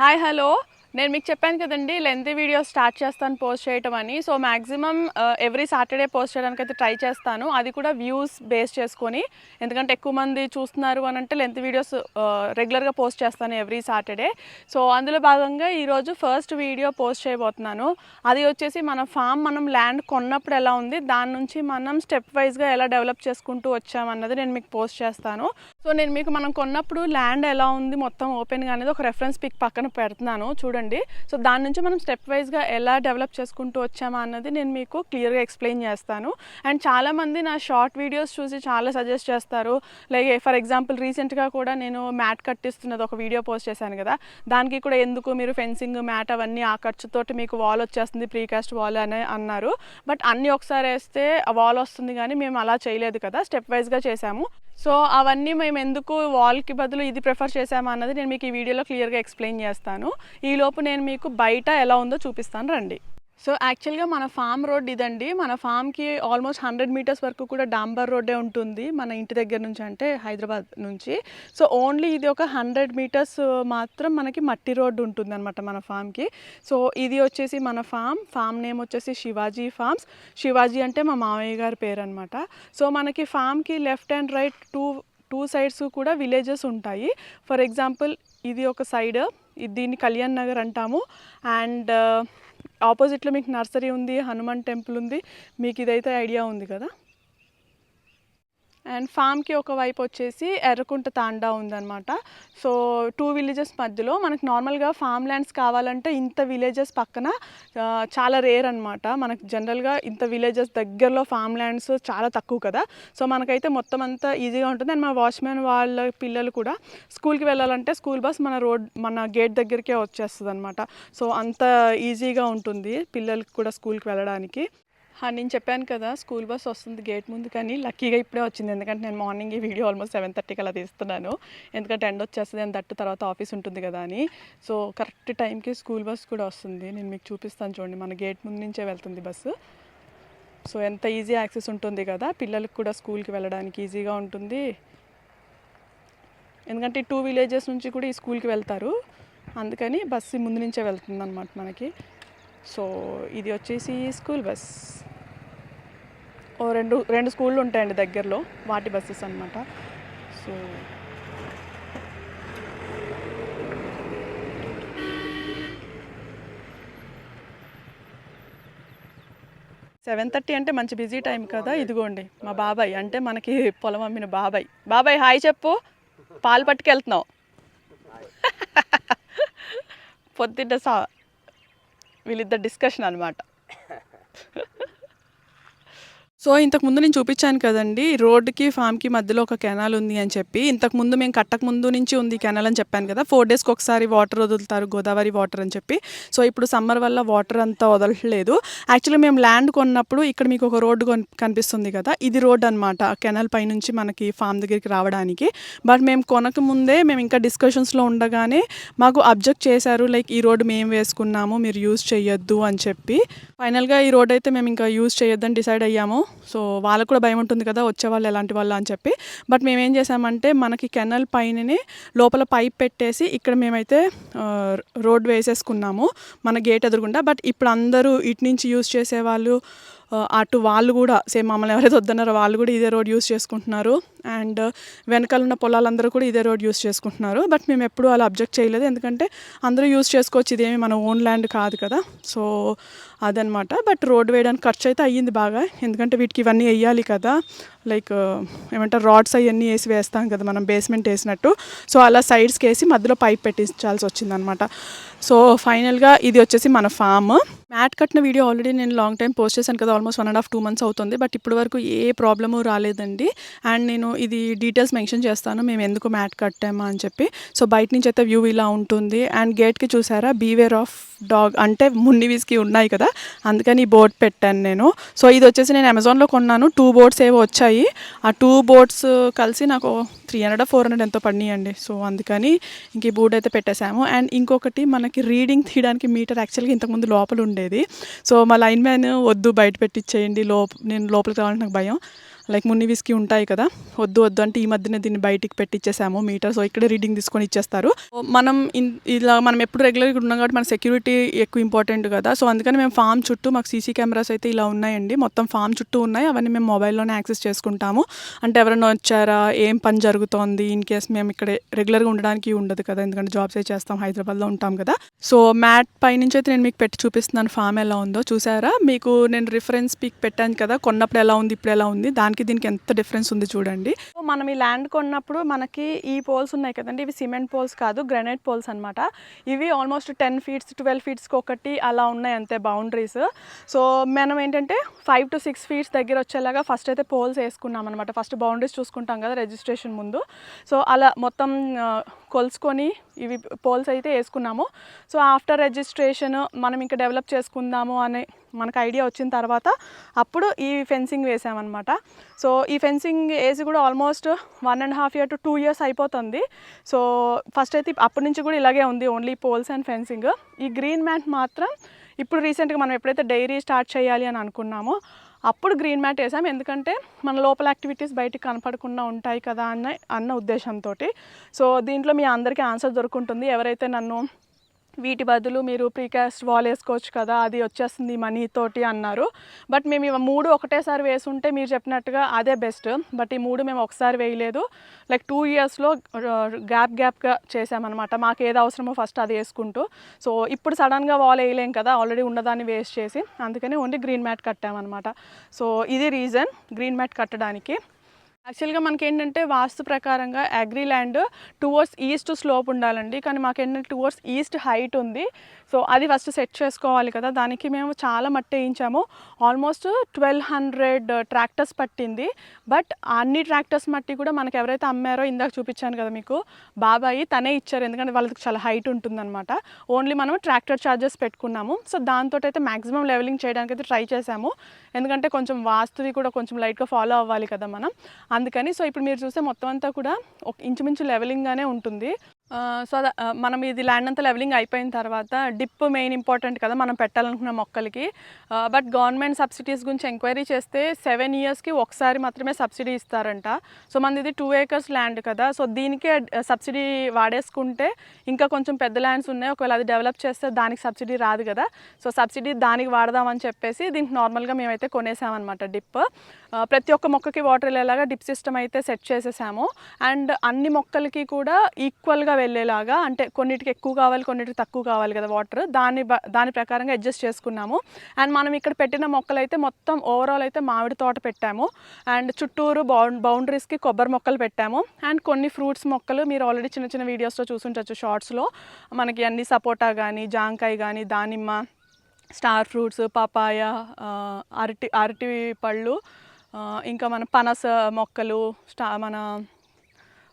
Hi hello నేను మీకు చెప్పాను కదండి లెంతీ వీడియో స్టార్ట్ చేస్తాను పోస్ట్ చేయటం అని. So maximum every Saturday post చేయడానికి అయితే ట్రై చేస్తాను. అది కూడా వ్యూస్ బేస్ చేసుకొని. ఎందుకంటే ఎక్కువ మంది చూస్తున్నారు అని అంటే లెంత్ వీడియోస్ రెగ్యులర్గా పోస్ట్ చేస్తాను ఎవ్రీ సాటర్డే. సో అందులో భాగంగా ఈరోజు ఫస్ట్ వీడియో పోస్ట్ చేయబోతున్నాను. అది వచ్చేసి మన ఫామ్ మనం ల్యాండ్ కొన్నప్పుడు ఎలా ఉంది దాని నుంచి మనం స్టెప్ వైజ్గా ఎలా డెవలప్ చేసుకుంటూ వచ్చామన్నది నేను మీకు పోస్ట్ చేస్తాను. సో నేను మీకు మనం కొన్నప్పుడు ల్యాండ్ ఎలా ఉంది మొత్తం ఓపెన్గా అనేది ఒక రెఫరెన్స్ పిక్ పక్కన పెడుతున్నాను. చూడండి. సో దాని నుంచి మనం స్టెప్ వైజ్గా ఎలా డెవలప్ చేసుకుంటూ వచ్చామా అన్నది నేను మీకు క్లియర్గా ఎక్స్ప్లెయిన్ చేస్తాను. అండ్ చాలామంది నా షార్ట్ వీడియోస్ చూసి చాలా సజెస్ట్ చేస్తారు. లైక్ ఫర్ ఎగ్జాంపుల్ రీసెంట్గా కూడా నేను మ్యాట్ కట్టిస్తున్నది ఒక వీడియో పోస్ట్ చేశాను కదా. దానికి కూడా ఎందుకు మీరు ఫెన్సింగ్ మ్యాట్ అవన్నీ ఆ ఖర్చుతోటి మీకు వాల్ వచ్చేస్తుంది ప్రీకాస్ట్ వాల్ అని అన్నారు. బట్ అన్నీ ఒకసారి వేస్తే వాల్ వస్తుంది కానీ మేము అలా చేయలేదు కదా. స్టెప్ వైజ్గా చేసాము సో అవన్నీ మేము ఎందుకు వాల్కి బదులు ఇది ప్రిఫర్ చేసామా అన్నది నేను మీకు ఈ వీడియోలో క్లియర్గా ఎక్స్ప్లెయిన్ చేస్తాను. ఈలోపు నేను మీకు బయట ఎలా ఉందో చూపిస్తాను. రండి. సో యాక్చువల్గా మన ఫామ్ రోడ్ ఇదండి. మన ఫామ్కి ఆల్మోస్ట్ హండ్రెడ్ మీటర్స్ వరకు కూడా డాంబర్ రోడ్డే ఉంటుంది మన ఇంటి దగ్గర నుంచి అంటే హైదరాబాద్ నుంచి. సో ఓన్లీ ఇది ఒక హండ్రెడ్ మీటర్స్ మాత్రం మనకి మట్టి రోడ్డు ఉంటుంది అనమాట మన ఫామ్కి. సో ఇది వచ్చేసి మన ఫామ్. ఫామ్ నేమ్ వచ్చేసి శివాజీ ఫామ్స్. శివాజీ అంటే మా మామయ్య గారి పేరు అనమాట సో మనకి ఫామ్కి left and right two two sides కూడా విలేజెస్ ఉంటాయి. ఫర్ ఎగ్జాంపుల్ ఇది ఒక సైడ్ దీన్ని కళ్యాణ్ నగర్ అంటాము. అండ్ uh, ఆపోజిట్లో మీకు నర్సరీ ఉంది హనుమాన్ టెంపుల్ ఉంది. మీకు ఇదైతే ఐడియా ఉంది కదా? అండ్ ఫామ్కి ఒకవైపు వచ్చేసి ఎర్రకుంట తాండా ఉందన్నమాట. సో టూ విలేజెస్ మధ్యలో మనకు నార్మల్గా ఫామ్ ల్యాండ్స్ కావాలంటే ఇంత విలేజెస్ పక్కన చాలా రేర్ అనమాట మనకు జనరల్గా ఇంత విలేజెస్ దగ్గరలో ఫామ్ ల్యాండ్స్ చాలా తక్కువ కదా. సో మనకైతే మొత్తం అంతా ఈజీగా ఉంటుంది. అండ్ మా వాచ్మెన్ వాళ్ళ పిల్లలు కూడా స్కూల్కి వెళ్ళాలంటే స్కూల్ బస్ మన రోడ్ మన గేట్ దగ్గరికే వచ్చేస్తుంది అనమాట సో అంత ఈజీగా ఉంటుంది పిల్లలకి కూడా స్కూల్కి వెళ్ళడానికి. నేను చెప్పాను కదా స్కూల్ బస్ వస్తుంది గేట్ ముందు కానీ లక్కీగా ఇప్పుడే వచ్చింది. ఎందుకంటే నేను మార్నింగ్ ఈ వీడియో ఆల్మోస్ట్ సెవెన్ థర్టీకి అలా తీస్తున్నాను. ఎందుకంటే ఎండ్ వచ్చేస్తుంది అని తట్టు తర్వాత ఆఫీస్ ఉంటుంది కదా అని. సో కరెక్ట్ టైంకి స్కూల్ బస్ కూడా వస్తుంది. నేను మీకు చూపిస్తాను చూడండి మన గేట్ ముందు నుంచే వెళ్తుంది బస్సు సో ఎంత ఈజీ యాక్సెస్ ఉంటుంది కదా పిల్లలకు కూడా స్కూల్కి వెళ్ళడానికి ఈజీగా ఉంటుంది. ఎందుకంటే టూ విలేజెస్ నుంచి కూడా ఈ స్కూల్కి వెళ్తారు. అందుకని బస్సు ముందు నుంచే వెళ్తుంది అనమాట మనకి. సో ఇది వచ్చేసి స్కూల్ బస్. ఓ రెండు రెండు స్కూళ్ళు ఉంటాయండి దగ్గరలో వాటి బస్సెస్ అనమాట సో సెవెన్ థర్టీ అంటే మంచి బిజీ టైం కదా ఇదిగోండి మా బాబాయ్ అంటే మనకి పొలం అమ్మిన బాబాయ్. బాబాయ్ హాయ్ చెప్పు పాలు పట్టుకెళ్తున్నావు. పొద్దున్న సా వీళ్ళిద్దరు డిస్కషన్ అనమాట సో ఇంతకు ముందు నేను చూపించాను కదండి రోడ్డుకి ఫామ్కి మధ్యలో ఒక కెనాల్ ఉంది అని చెప్పి. ఇంతకు ముందు మేము కట్టక ముందు నుంచి ఉంది కెనాల్ అని చెప్పాను కదా. ఫోర్ డేస్కి ఒకసారి వాటర్ వదులుతారు గోదావరి వాటర్ అని చెప్పి. సో ఇప్పుడు సమ్మర్ వల్ల వాటర్ అంతా వదలట్లేదు. యాక్చువల్లీ మేము ల్యాండ్ కొన్నప్పుడు ఇక్కడ మీకు ఒక రోడ్డు కొన్- కనిపిస్తుంది కదా. ఇది రోడ్ అనమాట కెనాల్ పైనుంచి మనకి ఫామ్ దగ్గరికి రావడానికి. బట్ మేము కొనక ముందే మేము ఇంకా డిస్కషన్స్లో ఉండగానే మాకు అబ్జెక్ట్ చేశారు లైక్ ఈ రోడ్డు మేము వేసుకున్నాము మీరు యూజ్ చేయొద్దు అని చెప్పి. ఫైనల్గా ఈ రోడ్ అయితే మేము ఇంకా యూజ్ చేయొద్దని డిసైడ్ అయ్యాము. సో వాళ్ళకు కూడా భయం ఉంటుంది కదా వచ్చేవాళ్ళు ఎలాంటి వాళ్ళు అని చెప్పి. బట్ మేము ఏం చేసామంటే మనకి కెనల్ పైననే లోపల పైప్ పెట్టేసి ఇక్కడ మేమైతే రోడ్ వేసేసుకున్నాము మన గేట్ ఎదురుగుండా. బట్ ఇప్పుడు అందరూ ఇటు నుంచి యూజ్ చేసేవాళ్ళు అటు వాళ్ళు కూడా సేమ్ మమ్మల్ని ఎవరైతే వద్దన్నారో వాళ్ళు కూడా ఇదే రోడ్ యూస్ చేసుకుంటున్నారు. అండ్ వెనకాల ఉన్న పొలాలందరూ కూడా ఇదే రోడ్ యూస్ చేసుకుంటున్నారు. బట్ మేము ఎప్పుడూ అలా అబ్జెక్ట్ చేయలేదు. ఎందుకంటే అందరూ యూస్ చేసుకోవచ్చు. ఇదేమి మన ఓన్ ల్యాండ్ కాదు కదా. సో అదనమాట. బట్ రోడ్ వేయడానికి ఖర్చు అయితే అయ్యింది బాగా. ఎందుకంటే వీటికి ఇవన్నీ వేయాలి కదా. లైక్ ఏమంటారు రాడ్స్ అవన్నీ వేసి వేస్తాం కదా మనం బేస్మెంట్ వేసినట్టు. సో అలా సైడ్స్కి వేసి మధ్యలో పైప్ పెట్టించాల్సి వచ్చిందనమాట సో ఫైనల్గా ఇది వచ్చేసి మన ఫామ్ మ్యాట్ కట్టిన వీడియో ఆల్రెడీ నేను లాంగ్ టైం పోస్ట్ చేశాను కదా almost one and half two months అవుతుంది. బట్ ఇప్పటి వరకు ఏ ప్రాబ్లము రాలేదండి. అండ్ నేను ఇది డీటెయిల్స్ మెన్షన్ చేస్తాను మేము ఎందుకు మ్యాట్ కట్టామా అని చెప్పి. సో బయట నుంచి అయితే వ్యూ ఇలా ఉంటుంది. అండ్ గేట్కి చూసారా బీవేర్ ఆఫ్ డాగ్ అంటే మున్నివీస్కి ఉన్నాయి కదా అందుకని ఈ బోర్డ్ పెట్టాను నేను. సో ఇది వచ్చేసి నేను అమెజాన్లో కొన్నాను. టూ బోర్డ్స్ ఏవో వచ్చాయి. ఆ టూ బోట్స్ కలిసి నాకు త్రీ హండ్రెడ్ ఫోర్ హండ్రెడ్ ఎంతో పడినాయండి. సో అందుకని ఇంక ఈ బోర్డ్ అయితే పెట్టేశాము. అండ్ ఇంకొకటి మనకి రీడింగ్ తీయడానికి మీటర్ యాక్చువల్గా ఇంతకుముందు లోపల ఉండేది. సో మా లైన్ మ్యాన్ వద్దు బయట పెట్టించేయండి లోప నేను లోపలికి రావాలంటే నాకు భయం. లైక్ మున్ని విస్కీ ఉంటాయి కదా. వద్దు వద్దు అంటే ఈ మధ్యనే దీన్ని బయటికి పెట్టిచ్చేసాము మీటర్. సో ఇక్కడే రీడింగ్ తీసుకొని ఇచ్చేస్తారు. మనం ఇన్- ఇలా మనం ఎప్పుడు రెగ్యులర్గా ఉన్నాం కాబట్టి మన సెక్యూరిటీ ఎక్కువ ఇంపార్టెంట్ కదా. సో అందుకని మేము ఫామ్ చుట్టూ మాకు సీసీ కెమెరాస్ అయితే ఇలా ఉన్నాయండి. మొత్తం ఫామ్ చుట్టూ ఉన్నాయి. అవన్నీ మేము మొబైల్లోనే యాక్సెస్ చేసుకుంటాము. అంటే ఎవరైనా వచ్చారా? ఏం పని జరుగుతోంది? ఇన్ కేస్ మేము ఇక్కడ రెగ్యులర్గా ఉండడానికి ఉండదు కదా. ఎందుకంటే జాబ్స్ ఏ చేస్తాం హైదరాబాద్లో ఉంటాం కదా. సో మ్యాట్ పైనుంచి అయితే నేను మీకు పెట్టి చూపిస్తున్నాను ఫామ్ ఎలా ఉందో. చూసారా? మీకు నేను రిఫరెన్స్ పిక్ పెట్టాను కదా. కొన్నప్పుడు ఎలా ఉంది ఇప్పుడు ఎలా ఉంది? దానికి దీనికి ఎంత డిఫరెన్స్ ఉంది చూడండి. సో మనం ఈ ల్యాండ్ కొన్నప్పుడు మనకి ఈ పోల్స్ ఉన్నాయి కదండి. ఇవి సిమెంట్ పోల్స్ కాదు గ్రానైట్ పోల్స్ అనమాట ఇవి ఆల్మోస్ట్ టెన్ ఫీట్స్ ట్వెల్వ్ ఫీట్స్కి ఒకటి అలా ఉన్నాయి అంతే బౌండరీస్ సో మనం ఏంటంటే ఫైవ్ టు సిక్స్ ఫీట్స్ దగ్గర వచ్చేలాగా ఫస్ట్ అయితే పోల్స్ వేసుకున్నాం అనమాట ఫస్ట్ బౌండరీస్ చూసుకుంటాం కదా రిజిస్ట్రేషన్ ముందు. సో అలా మొత్తం కొలుసుకొని ఇవి పోల్స్ అయితే వేసుకున్నాము. సో ఆఫ్టర్ రిజిస్ట్రేషన్ మనం ఇంకా డెవలప్ చేసుకుందాము అని మనకు ఐడియా వచ్చిన తర్వాత అప్పుడు ఈ ఫెన్సింగ్ వేసామన్నమాట. సో ఈ ఫెన్సింగ్ వేసి కూడా almost one and half year to two years అయిపోతుంది. సో ఫస్ట్ అయితే అప్పటి నుంచి కూడా ఇలాగే ఉంది ఓన్లీ పోల్స్ అండ్ ఫెన్సింగ్ ఈ గ్రీన్ మ్యాట్ మాత్రం ఇప్పుడు రీసెంట్గా మనం ఎప్పుడైతే డైరీ స్టార్ట్ చేయాలి అని అనుకున్నామో అప్పుడు గ్రీన్ మ్యాట్ వేసాం. ఎందుకంటే మన లోపల యాక్టివిటీస్ బయటికి కనపడకుండా ఉంటాయి కదా అన్న అన్న ఉద్దేశంతో సో దీంట్లో మీ అందరికీ ఆన్సర్ దొరుకుంటుంది. ఎవరైతే నన్ను వీటి బదులు మీరు ప్రీకాస్ట్ వాల్ వేసుకోవచ్చు కదా అది వచ్చేస్తుంది మనీ తోటి అన్నారు. బట్ మేము ఇవి మూడు ఒకటేసారి వేసుంటే మీరు చెప్పినట్టుగా అదే బెస్ట్. బట్ ఈ మూడు మేము ఒకసారి వేయలేదు. లైక్ టూ ఇయర్స్లో గ్యాప్ గ్యాప్గా చేసామన్నమాట మాకు ఏది అవసరమో ఫస్ట్ అది వేసుకుంటూ. సో ఇప్పుడు సడన్గా వాల్ వేయలేం కదా ఆల్రెడీ ఉన్నదాన్ని వేస్ట్ చేసి. అందుకని ఓన్లీ గ్రీన్ మ్యాట్ కట్టామన్నమాట. సో ఇది రీజన్ గ్రీన్ మ్యాట్ కట్టడానికి. యాక్చువల్గా మనకి ఏంటంటే వాస్తు ప్రకారంగా agri land towards east slope ఉండాలండి. కానీ మాకు ఏంటంటే టువర్డ్స్ ఈస్ట్ హైట్ ఉంది. సో అది ఫస్ట్ సెట్ చేసుకోవాలి కదా. దానికి మేము చాలా మట్టి వేయించాము. ఆల్మోస్ట్ ట్వెల్వ్ హండ్రెడ్ ట్రాక్టర్స్ పట్టింది. బట్ అన్ని ట్రాక్టర్స్ మట్టి కూడా మనకి ఎవరైతే అమ్మారో ఇందాక చూపించాను కదా మీకు బాబాయి తనే ఇచ్చారు. ఎందుకంటే వాళ్ళకి చాలా హైట్ ఉంటుందన్నమాట. ఓన్లీ మనం ట్రాక్టర్ ఛార్జెస్ పెట్టుకున్నాము. సో దాంతో అయితే మ్యాక్సిమం లెవెలింగ్ చేయడానికి అయితే ట్రై చేశాము. ఎందుకంటే కొంచెం వాస్తువి కూడా కొంచెం లైట్గా ఫాలో అవ్వాలి కదా మనం. అందుకని సో ఇప్పుడు మీరు చూస్తే మొత్తం అంతా కూడా ఒక ఇంచుమించు లెవెలింగ్గానే ఉంటుంది. సో అద- మనం ఇది ల్యాండ్ అంతా లెవెలింగ్ అయిపోయిన తర్వాత డిప్ మెయిన్ ఇంపార్టెంట్ కదా మనం పెట్టాలనుకున్న మొక్కలకి. బట్ గవర్నమెంట్ సబ్సిడీస్ గురించి ఎంక్వైరీ చేస్తే సెవెన్ ఇయర్స్కి ఒకసారి మాత్రమే సబ్సిడీ ఇస్తారంట. సో మనది ఇది టూ ఏకర్స్ ల్యాండ్ కదా. సో దీనికే సబ్సిడీ వాడేసుకుంటే ఇంకా కొంచెం పెద్ద ల్యాండ్స్ ఉన్నాయి. ఒకవేళ అది డెవలప్ చేస్తే దానికి సబ్సిడీ రాదు కదా. సో సబ్సిడీ దానికి వాడదామని చెప్పేసి దీనికి నార్మల్గా మేమైతే కొనేసామన్నమాట డిప్ ప్రతి ఒక్క మొక్కకి వాటర్ వెళ్ళేలాగా డిప్ సిస్టమ్ అయితే సెట్ చేసేసాము. అండ్ అన్ని మొక్కలకి కూడా ఈక్వల్గా వెళ్ళేలాగా అంటే కొన్నిటికి ఎక్కువ కావాలి కొన్నిటికి తక్కువ కావాలి కదా వాటర్. దాని బ- దాని ప్రకారంగా అడ్జస్ట్ చేసుకున్నాము. అండ్ మనం ఇక్కడ పెట్టిన మొక్కలు అయితే మొత్తం ఓవరాల్ అయితే మామిడి తోట పెట్టాము. అండ్ చుట్టూరు బౌండ్ బౌండరీస్కి కొబ్బరి మొక్కలు పెట్టాము. అండ్ కొన్ని ఫ్రూట్స్ మొక్కలు మీరు ఆల్రెడీ చిన్న చిన్న వీడియోస్లో చూసుంటచ్చు షార్ట్స్లో. మనకి అన్ని సపోటా కానీ జాంకాయ కానీ దానిమ్మ స్టార్ ఫ్రూట్స్ పపాయ అరటి అరటి పళ్ళు ఇంకా మన పనస మొక్కలు స్టా మన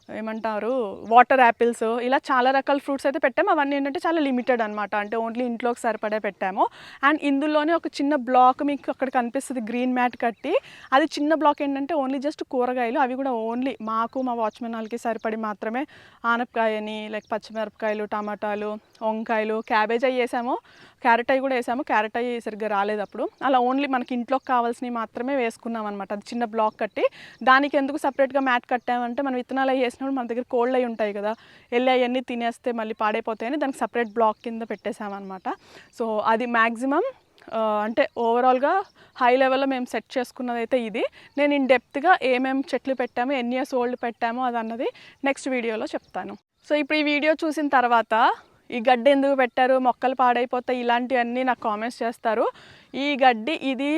ఏమంటారు వాటర్ యాపిల్స్ ఇలా చాలా రకాల ఫ్రూట్స్ అయితే పెట్టాము అవన్నీ ఏంటంటే చాలా లిమిటెడ్ అనమాట అంటే ఓన్లీ ఇంట్లోకి సరిపడే పెట్టాము. అండ్ ఇందులోనే ఒక చిన్న బ్లాక్ మీకు అక్కడ కనిపిస్తుంది గ్రీన్ మ్యాట్ కట్టి. అది చిన్న బ్లాక్ ఏంటంటే ఓన్లీ జస్ట్ కూరగాయలు. అవి కూడా ఓన్లీ మాకు మా వాచ్మెన్ వాళ్ళకి సరిపడి మాత్రమే ఆనపకాయని లైక్ పచ్చిమిరపకాయలు టమాటాలు వంకాయలు క్యాబేజ్ అవి వేసాము. క్యారెట్ అవి కూడా వేసాము. క్యారెట్ అవి సరిగ్గా రాలేదు అప్పుడు. అలా ఓన్లీ మనకి ఇంట్లోకి కావాల్సినవి మాత్రమే వేసుకున్నాం అనమాట అది చిన్న బ్లాక్ కట్టి. దానికి ఎందుకు సపరేట్గా మ్యాట్ కట్టామంటే మనం విత్తనాలు అవి చేసినప్పుడు మన దగ్గర కోల్డ్ అయి ఉంటాయి కదా వెళ్ళి అవన్నీ తినేస్తే మళ్ళీ పాడైపోతాయని దానికి సపరేట్ బ్లాక్ కింద పెట్టేసామన్నమాట సో అది మ్యాక్సిమం అంటే ఓవరాల్గా హై లెవెల్లో మేము సెట్ చేసుకున్నది అయితే ఇది. నేను ఇన్ డెప్త్గా ఏమేమి చెట్లు పెట్టాము ఎన్ని ఇయర్స్ ఓల్డ్ పెట్టాము అది అన్నది నెక్స్ట్ వీడియోలో చెప్తాను. సో ఇప్పుడు ఈ వీడియో చూసిన తర్వాత ఈ గడ్డి ఎందుకు పెట్టారు మొక్కలు పాడైపోతాయి ఇలాంటివన్నీ నాకు కామెంట్స్ చేస్తారు. ఈ గడ్డి ఇది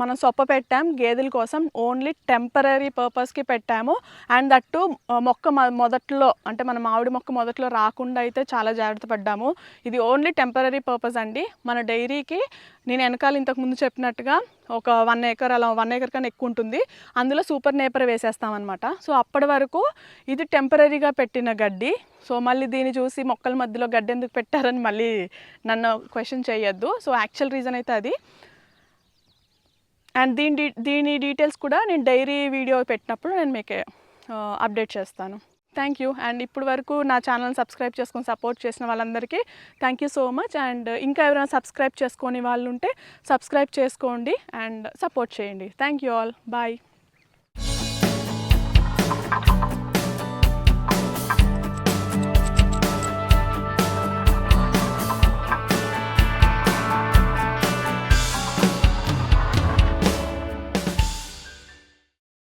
మనం సొప్ప పెట్టాం గేదెల కోసం ఓన్లీ టెంపరీ పర్పస్కి పెట్టాము. అండ్ దట్టు మొక్క మొదట్లో అంటే మన మామిడి మొక్క మొదట్లో రాకుండా అయితే చాలా జాగ్రత్త పడ్డాము. ఇది ఓన్లీ టెంపరీ పర్పస్ అండి. మన డైరీకి నేను వెనకాల ఇంతకుముందు చెప్పినట్టుగా ఒక వన్ ఏకర్ అలా వన్ ఏకర్ కన్నా ఎక్కువ ఉంటుంది. అందులో సూపర్ నేపర్ వేసేస్తామన్నమాట. సో అప్పటి వరకు ఇది టెంపరీగా పెట్టిన గడ్డి. సో మళ్ళీ దీన్ని చూసి మొక్కల మధ్యలో గడ్డి ఎందుకు పెట్టారని మళ్ళీ నన్ను క్వశ్చన్ చేయొద్దు. సో యాక్చువల్ రీజన్ అయితే అది. అండ్ దీని డీ దీని డీటెయిల్స్ కూడా నేను డైరీ వీడియో పెట్టినప్పుడు నేను మీకు అప్డేట్ చేస్తాను. థ్యాంక్ యూ అండ్ ఇప్పుడు వరకు నా ఛానల్ సబ్స్క్రైబ్ చేసుకొని సపోర్ట్ చేసిన వాళ్ళందరికీ thank you so much and ఇంకా ఎవరైనా సబ్స్క్రైబ్ చేసుకొని వాళ్ళు ఉంటే సబ్స్క్రైబ్ చేసుకోండి. అండ్ సపోర్ట్ చేయండి. Thank you all bye